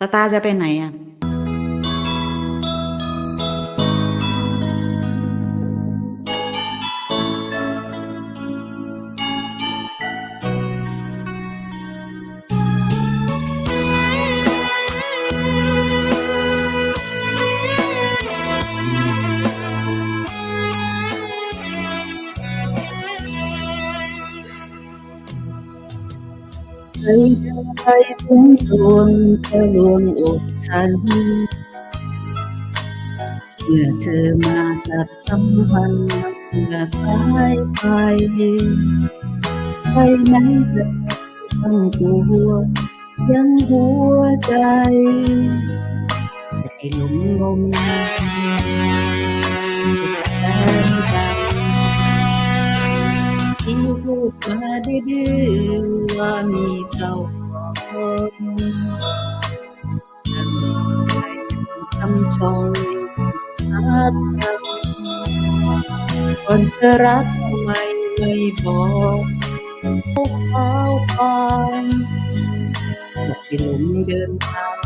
สตาร์จะไปไหนอะ ใครจะไปถึงส่วนจะลวงอกฉันเมื่อเธอมาตัดสัมพันธ์เมื่อสายไปไปไหนจะตั้งตัวยังหัวใจแต่หลงงมแมาดื้อว่ามีเจ้าของทำใจทำชองรักคนเธอรักทำไมไม่บอกพวกเขาฟังบอกที่หลงเดินทาง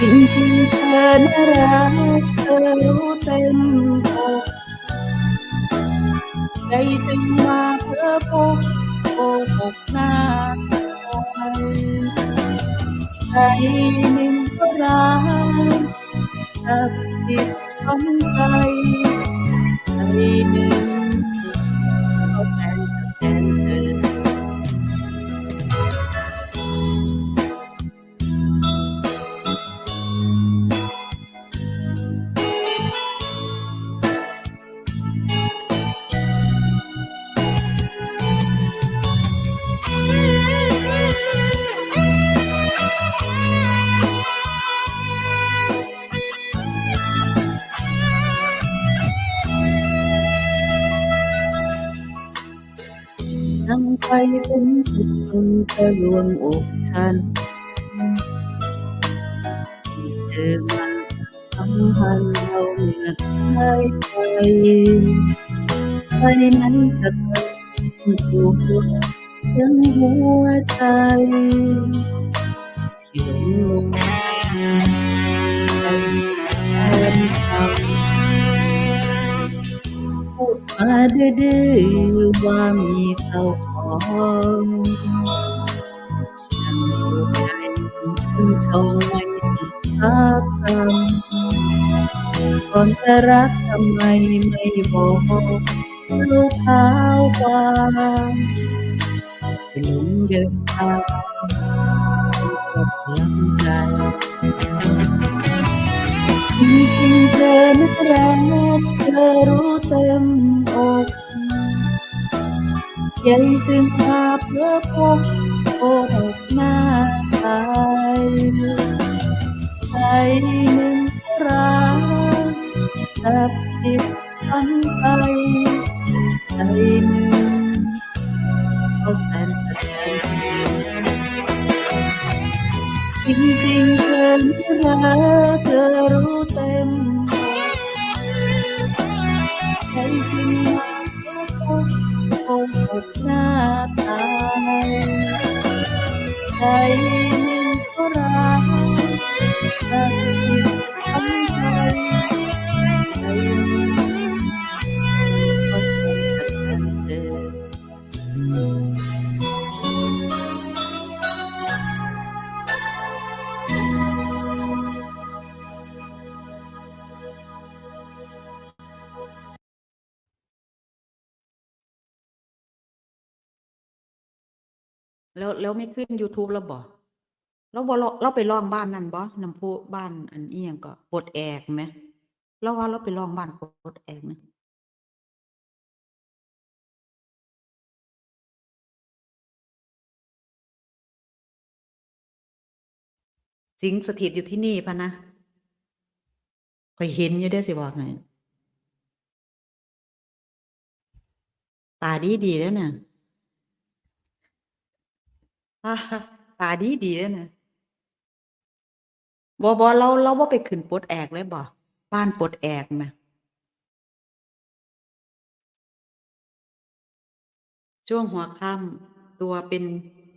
จริงๆเธอน่ารักเธอรู้ เต็มอกใจจึงมาเพื่อพบโกหกหน้าใครใจนิ่งก็รักจับผิดทำใจใจหนึ่งก็แทนแทน ไปสูงสุดคงจะลวงอกฉันที่เธอมาทำให้เราเมื่อสายไปไปนั้นจะเป็นตัวยังหัวใจที่ มาดื้อๆว่ามีเจ้าของยังหัวใจฉันชงไม่รักกันก่อนจะรักทำไมไม่บอกรู้เท้าความเป็นหนุ่มเดินทางกับพลังใจจริงๆเธอน่ารักเธอรู้ เต็มอกใหญ่จึงมาเพื่อพบโอกหน้าตายใจหนึ่งรักแต่ติดทั้งใจใจหนึ่งก็แสนจะแสนจริงๆเธอน่ารักเธอรู้เต็ม หกหน้าตายใจหนึ่งก็รักแต่ติดทั้งใจใจ แล้วไม่ขึ้น YouTube แล้วบ่เราบ่ลอเราไปลองบ้านนั่นบ่น้ำพุบ้านอันเอียงก็ปลดแอกไหมเราว่าเราไปลองบ้านปลดแอกนะสิงสถิตอยู่ที่นี่พะนะข่อยเห็นอยู่ได้สิบอกไงตาดีดีแล้วน่ะ ตาตาดีดีแล้วนะบ่บ่เราเราบ่าไปขึ้นปลดแอกเลยบ่บ้านปลดแอกแหมช่วงหัวค่ำตัวเป็น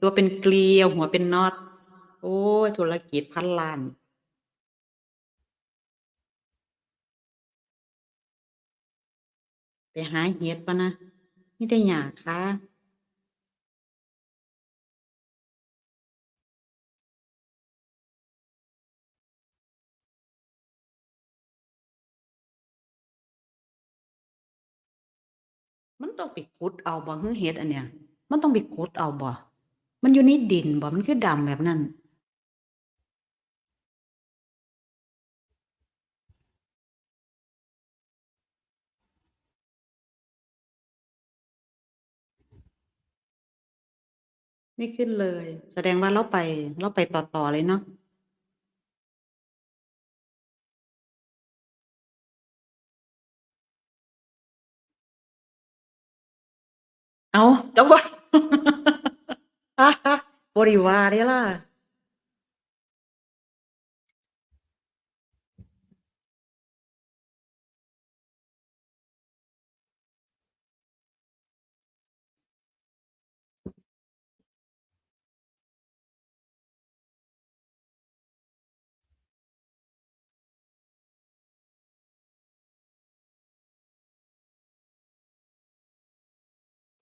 ตัวเป็นเกลียว หัวเป็นน็อต โอ๊ยธุรกิจพันล้าน ไปหาเห็ดบ่นะไมีแต่หญ้าคา มันต้องไปขุดเอาบ่ฮึเห็ดอันเนี้ย มันต้องไปขุดเอาบ่มันอยู่ในดินบ่มันคือดำแบบนั้นไม่ขึ้นเลย แสดงว่าเลาไปเลาไปต่อๆเลยเนาะ อ้าวก็บ่บ่ได้ว่าเดะล่ะ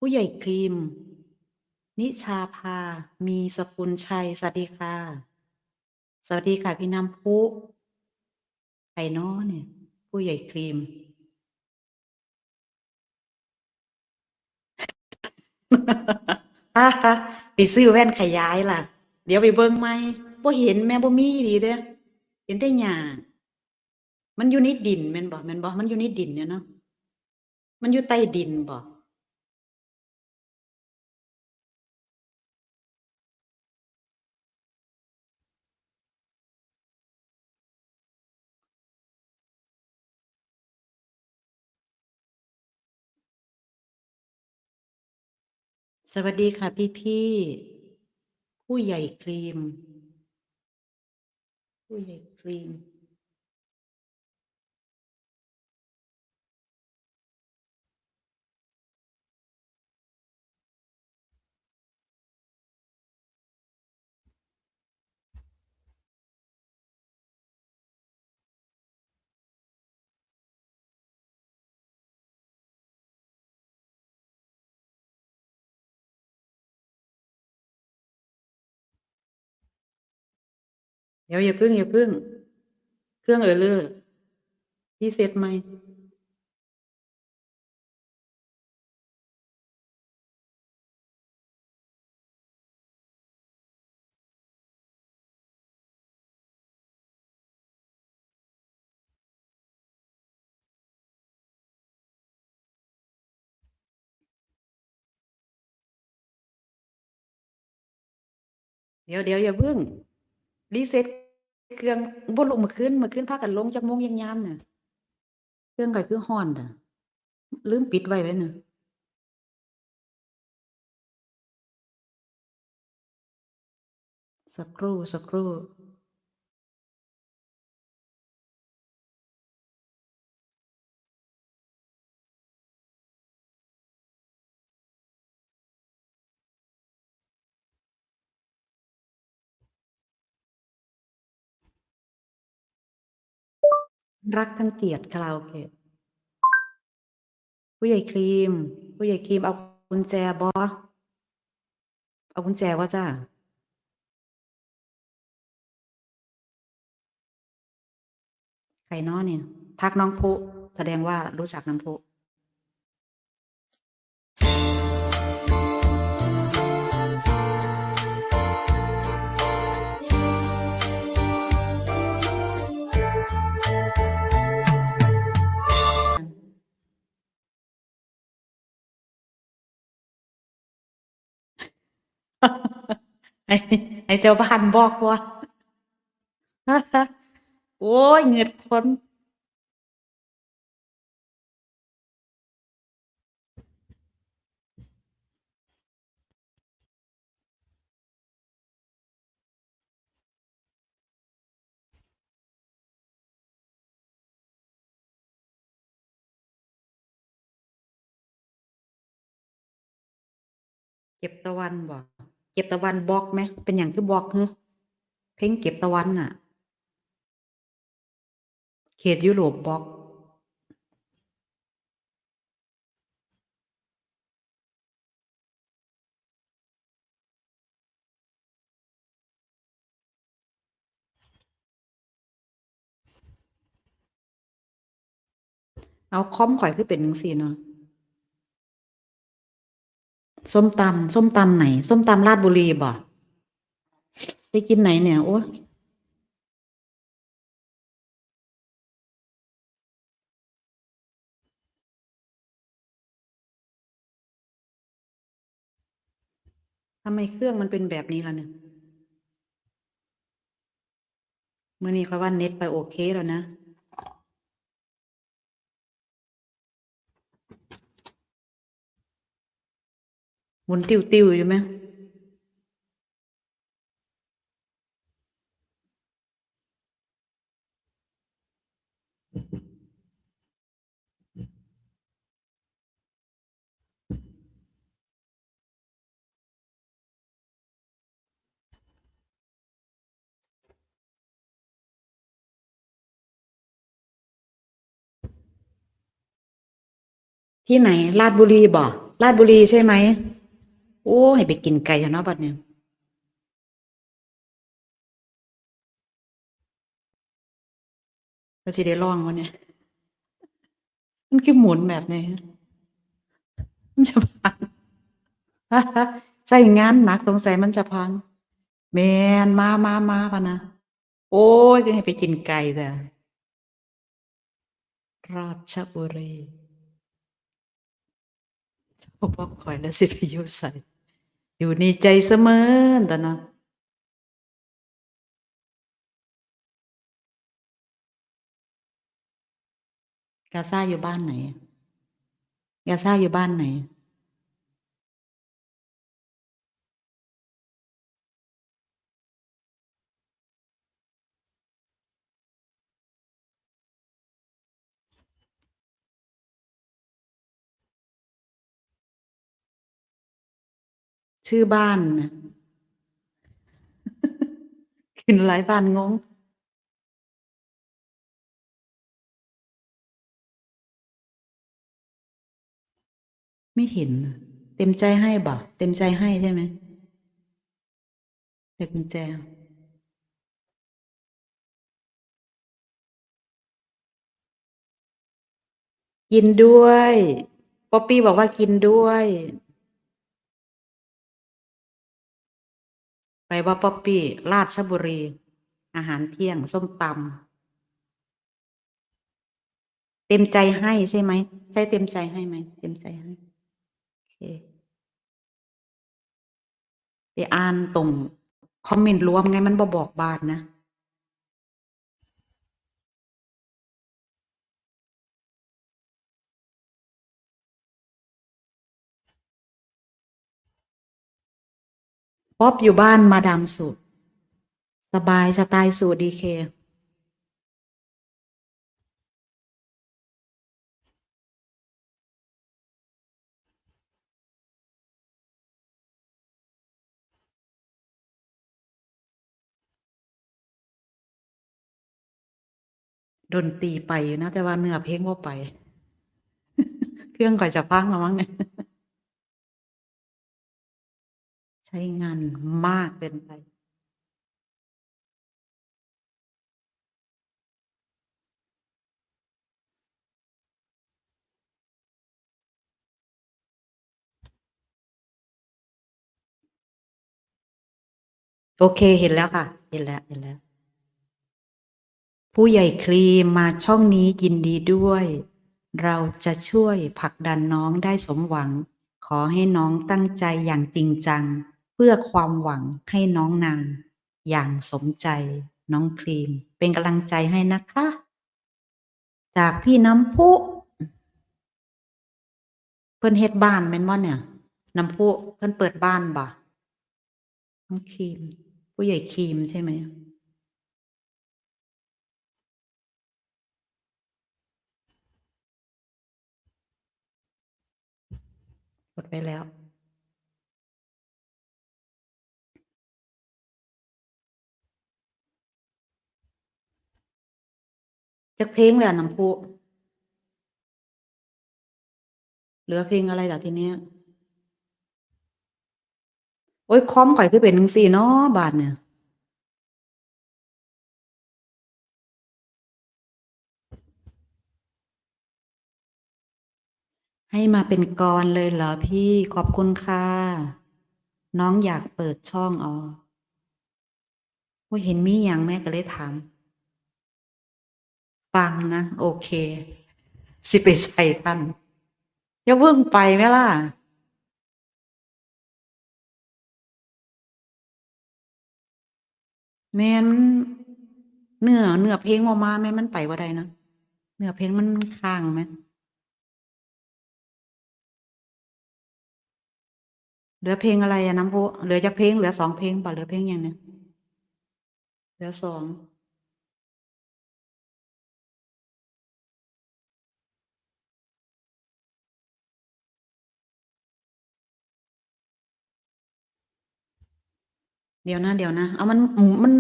ผู้ใหญ่ครีม นิชาภา มีสกุลชัย สวัสดีค่ะ สวัสดีค่ะ พี่น้ำพุใครน้อเนี่ย ผู้ใหญ่ครีม ไปซื้อแว่นขยายล่ะ เดี๋ยวไปเบิ่งใหมบ่เห็นแหมบ่มีอีดีเดะเห็นแต่หญ้ามันอยู่ในดินแม่นบ่แม่นบ่มันอยู่ในดินเนี่ยเนาะมันอยู่ใต้ดินบ่ สวัสดีค่ะพี่พี่ผู้ใหญ่ครีม ผู้ใหญ่ครีม เดี๋ยวอย่าพึ่งอย่าพึ่ง เครื่อง Error reset ใหมเดี๋ยวเดี๋ยวอย่าพึ่ง รีเซ็ตเครื่องบ่ลงมาขึ้นมาขึ้นพากันลงจากโมงยามเนี่ยเครื่องก็คือห่อนอะลืมปิดไว้ไว้น่ะสักครู่สักครู่ รักทั้งเกียรติคาราโอเกะผู้ใหญ่ครีม ผู้ใหญ่ครีมเอากุญแจบอเอากุญแจบ่จ้า?ใครน้อเนี่ย ทักน้องพุแสดงว่ารู้จักน้องพุ ให้ให้เจ้าบ้านบอกว่าโอ๊ยเงือดคนแก็บตะวันบ่ เก็บตะวันบล็อกไหม เป็นอย่างคือบล็อกเฮึเพลงเก็บตะวันน่ะ เขตยุโรปบล็อก เอาคอมข่อยคือเป็นจังซี่เนาะ ส้มตำส้มตำไหน ส้มตำราชบุรีบ่ไปกินไหนเนี่ยโอ้ทำไมเครื่องมันเป็นแบบนี้ล่ะเนี่ยเมื้อนี้เขาว่าเน็ตไปโอเคแล้วนะ หมุนติวๆอยู่ไหมที่ไหนราชบุรีบ่ราชบุรีใช่ไหม โอ้ให้ไปกินไก่เถอะเนาะบัดเนี่ยก็สิได้ลองวะเนี่ย มันคือหมุนแบบนี้มันจะพังใช้งานหนักสงสัยมันจะพัง แมนมามามาพะนะ โอ้ยก็ให้ไปกินไก่แต่ราชบุรีพอบอกคอยแล้วสิไปยู่ใส่ อยู่ในใจเสมอตอนนั้นกาซาอยู่บ้านไหน กาซาอยู่บ้านไหน ชื่อบ้านนะขึ้นหลายบ้านงงไม่เห็น เต็มใจให้บ่เต็มใจให้ใช่ไหมแต่กุญแจกินด้วย ป๊อปปี้บอกว่ากินด้วย ว่าป๊อปปี้ราชบุรี อาหารเที่ยงส้มตำเต็มใจให้ใช่ไหมใช่เต็มใจให้ไหมเต็มใจให้โอเคไปอ่านตรงคอมเมนต์รวมไงมันบอบอกบาทนะ ป๊อบอยู่บ้านมาดามสุด สบายสไตล์สูดีเคดนตรีไปอยู่นะ แต่ว่าเนื้อเพลงว่าไป เครื่องก่อยจะพังแล้วมั้งเนี่ย ช้งานมากเกินไป โอเคเห็นแล้วค่ะ เห็นแล้วเห็นแล้ว ผู้ใหญ่ครีมมาช่องนี้ยินดีด้วย เราจะช่วยผลักดันน้องได้สมหวัง ขอให้น้องตั้งใจอย่างจริงจัง เพื่อความหวังให้น้องนาง อย่างสมใจน้องครีม เป็นกำลังใจให้นะคะ จากพี่น้ำพุเพิ่นเฮ็ดบ้านแม่นบ่เนี่ยน้ำพุเพิ่นเปิดบ้านบ่น้องครีม ผู้ใหญ่ครีมใช่ไหมกดไปแล้ว จักเพลงเลยอะน้ำพุเหลือเพลงอะไรล่ะทีเนี้ย โอ้ยคอมข่อยคือเป็นจังซี่เนาะบาดเนี่ย ให้มาเป็นกรเลยเหรอพี่ขอบคุณค่ะ น้องอยากเปิดช่องอ๋อว่าเห็นมีอย่างแม่ก็เลยถาม ฟังนะ โอเค สิไปใส่ท่านอย่าเพิ่งไปไหมล่ะแม่นเนื้อเนื้อเพลงออกมาแม่มันไปบ่ได้นะเนื้อเพลงมันค้างไหมเหลือเพลงอะไรอะน้ำพุเหลือจักเพลงเหลือสองเพลงป่ะเหลือเพลงอย่างเนี้ยเหลือสอง เดี๋ยวนะเดี๋ยวนะ เอามันมัน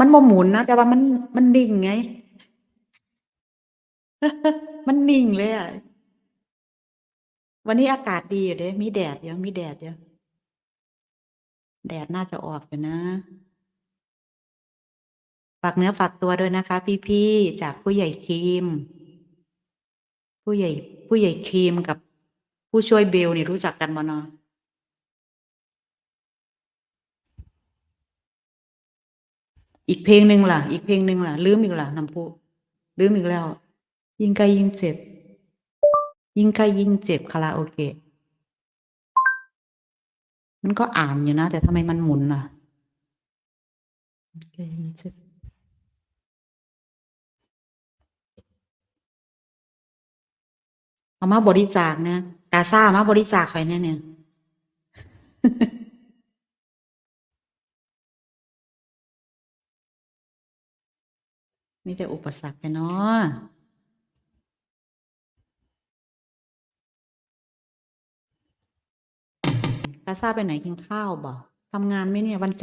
มันบ่หมุนนะแต่ว่ามันมันนิ่งไง มันนิ่งเลยอะ วันนี้อากาศดีอยู่เด้มีแดดเดี๋ยวมีแดดเดี๋ยวแดดน่าจะออกอยู่นะฝากเนื้อฝากตัวด้วยนะคะ พี่ๆจากผู้ใหญ่ครีม ผู้ใหญ่ ผู้ใหญ่ครีมกับผู้ช่วยเบลเนี่ยรู้จักกันบ่เนาะ อีกเพลงหนึ่งล่ะ อีกเพลงหนึ่งล่ะ ลืมอีกล่ะน้ำพุลืมอีกแล้ว ยิ่งใกล้ยิ่งเจ็บ ยิ่งใกล้ยิ่งเจ็บคาราโอเกะมันก็อ่านอยู่นะ แต่ทำไมมันหมุนล่ะยิ่งใกล้ยิ่งเจ็บเอามาบริจาคนะกาซ่ามาบริจาคใครเนี่ยเนี่ย มีแต่อุปสรรคแต่เนาะกาซ่าไปไหนกินข้าวบ่ทำงานไหมเนี่ยวันจันทร์